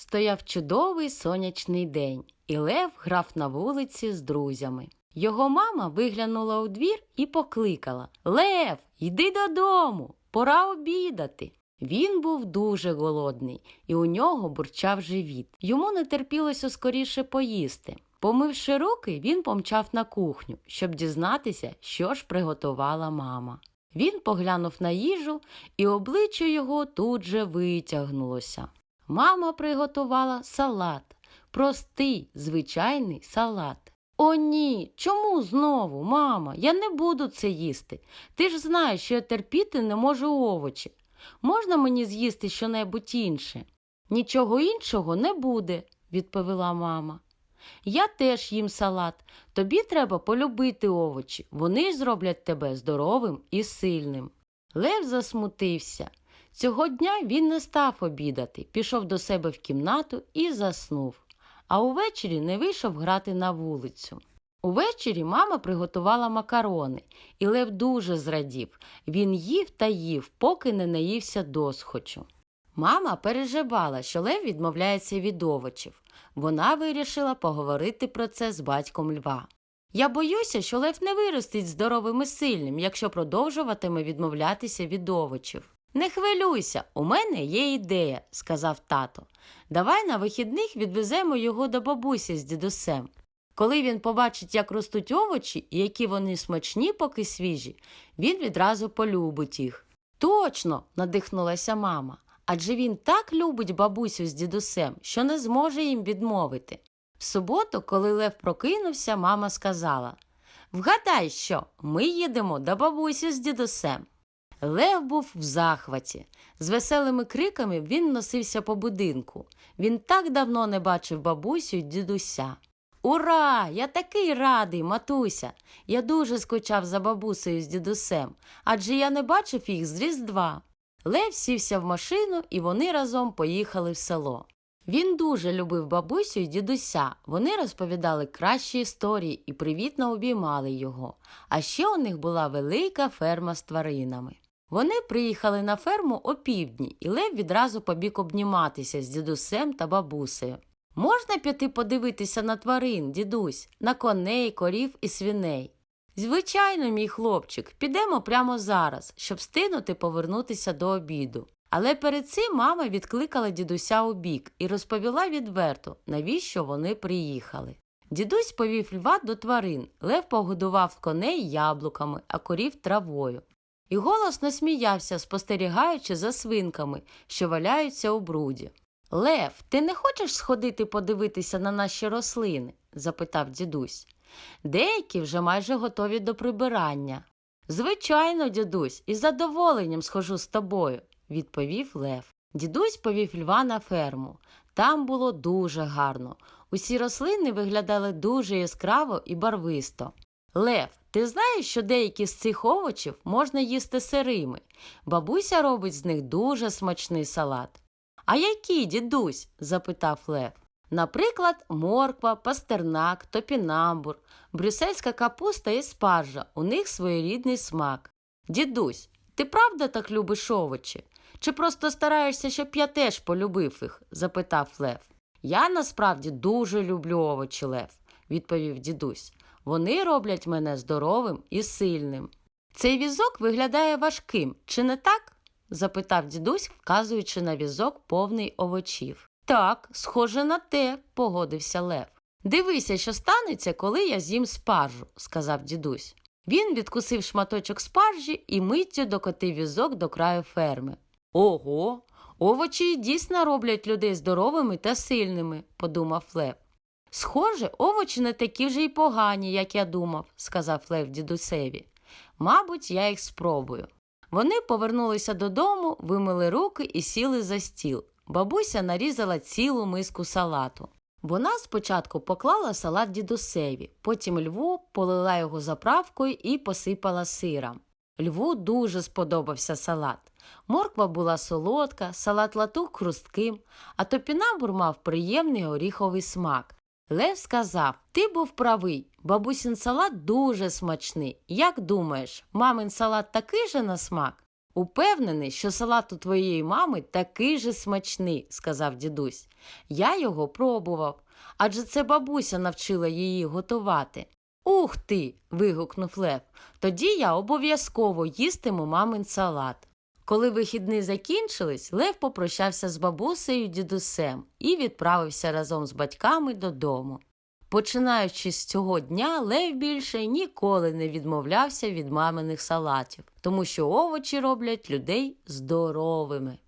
Стояв чудовий сонячний день, і Лев грав на вулиці з друзями. Його мама виглянула у двір і покликала Лев, йди додому, пора обідати. Він був дуже голодний, і у нього бурчав живіт. Йому не терпілося скоріше поїсти. Помивши руки, він помчав на кухню, щоб дізнатися, що ж приготувала мама. Він поглянув на їжу, і обличчя його тут же витягнулося. Мама приготувала салат, простий, звичайний салат. О, ні, чому знову, мама? Я не буду це їсти. Ти ж знаєш, що я терпіти не можу овочі. Можна мені з'їсти щонебудь інше? Нічого іншого не буде, відповіла мама. Я теж їм салат. Тобі треба полюбити овочі. Вони зроблять тебе здоровим і сильним. Лев засмутився. Цього дня він не став обідати, пішов до себе в кімнату і заснув. А увечері не вийшов грати на вулицю. Увечері мама приготувала макарони, і Лев дуже зрадів. Він їв та їв, поки не наївся досхочу. Мама переживала, що Лев відмовляється від овочів. Вона вирішила поговорити про це з батьком льва. Я боюся, що Лев не виростить здоровим і сильним, якщо продовжуватиме відмовлятися від овочів. Не хвилюйся, у мене є ідея, сказав тато. Давай на вихідних відвеземо його до бабусі з дідусем. Коли він побачить, як ростуть овочі і які вони смачні, поки свіжі, він відразу полюбить їх. Точно, надихнулася мама. Адже він так любить бабусю з дідусем, що не зможе їм відмовити. В суботу, коли Лев прокинувся, мама сказала Вгадай, що ми їдемо до бабусі з дідусем. Лев був в захваті. З веселими криками він носився по будинку. Він так давно не бачив бабусю й дідуся. Ура! Я такий радий, матуся. Я дуже скучав за бабусею з дідусем, адже я не бачив їх з Різдва. Лев сівся в машину, і вони разом поїхали в село. Він дуже любив бабусю і дідуся. Вони розповідали кращі історії і привітно обіймали його. А ще у них була велика ферма з тваринами. Вони приїхали на ферму опівдні, і Лев відразу побіг обніматися з дідусем та бабусею. Можна піти подивитися на тварин, дідусь, на коней, корів і свиней. Звичайно, мій хлопчик, підемо прямо зараз, щоб встигнути повернутися до обіду. Але перед цим мама відкликала дідуся у бік і розповіла відверто, навіщо вони приїхали. Дідусь повів льва до тварин, лев погодував коней яблуками, а корів травою. І голосно сміявся, спостерігаючи за свинками, що валяються у бруді. Лев, ти не хочеш сходити подивитися на наші рослини? запитав дідусь. Деякі вже майже готові до прибирання. Звичайно, дідусь, із задоволенням схожу з тобою, відповів Лев. Дідусь повів льва на ферму. Там було дуже гарно. Усі рослини виглядали дуже яскраво і барвисто. Лев, ти знаєш, що деякі з цих овочів можна їсти сирими. Бабуся робить з них дуже смачний салат. А які, дідусь? запитав Лев. Наприклад, морква, пастернак, топінамбур, брюссельська капуста і спаржа. У них своєрідний смак. Дідусь, ти правда так любиш овочі? Чи просто стараєшся, щоб я теж полюбив їх? запитав Лев. Я насправді дуже люблю овочі, Лев, відповів дідусь. Вони роблять мене здоровим і сильним. Цей візок виглядає важким, чи не так? запитав дідусь, вказуючи на візок повний овочів. Так, схоже на те, погодився Лев. Дивися, що станеться, коли я з'їм спаржу, сказав дідусь. Він відкусив шматочок спаржі і миттю докотив візок до краю ферми. Ого, овочі дійсно роблять людей здоровими та сильними, подумав Лев. Схоже, овочі не такі вже й погані, як я думав, сказав Лев дідусеві. Мабуть, я їх спробую. Вони повернулися додому, вимили руки і сіли за стіл. Бабуся нарізала цілу миску салату. Вона спочатку поклала салат дідусеві, потім льву полила його заправкою і посипала сиром. Льву дуже сподобався салат. Морква була солодка, салат латук хрустким, а топінамбур мав приємний горіховий смак. Лев сказав: Ти був правий, бабусін салат дуже смачний. Як думаєш, мамин салат такий же на смак? Упевнений, що салат у твоєї мами такий же смачний, сказав дідусь. Я його пробував, адже це бабуся навчила її готувати. Ух ти. вигукнув Лев. Тоді я обов'язково їстиму мамин салат. Коли вихідні закінчились, Лев попрощався з бабусею дідусем і відправився разом з батьками додому. Починаючи з цього дня, Лев більше ніколи не відмовлявся від маминих салатів, тому що овочі роблять людей здоровими.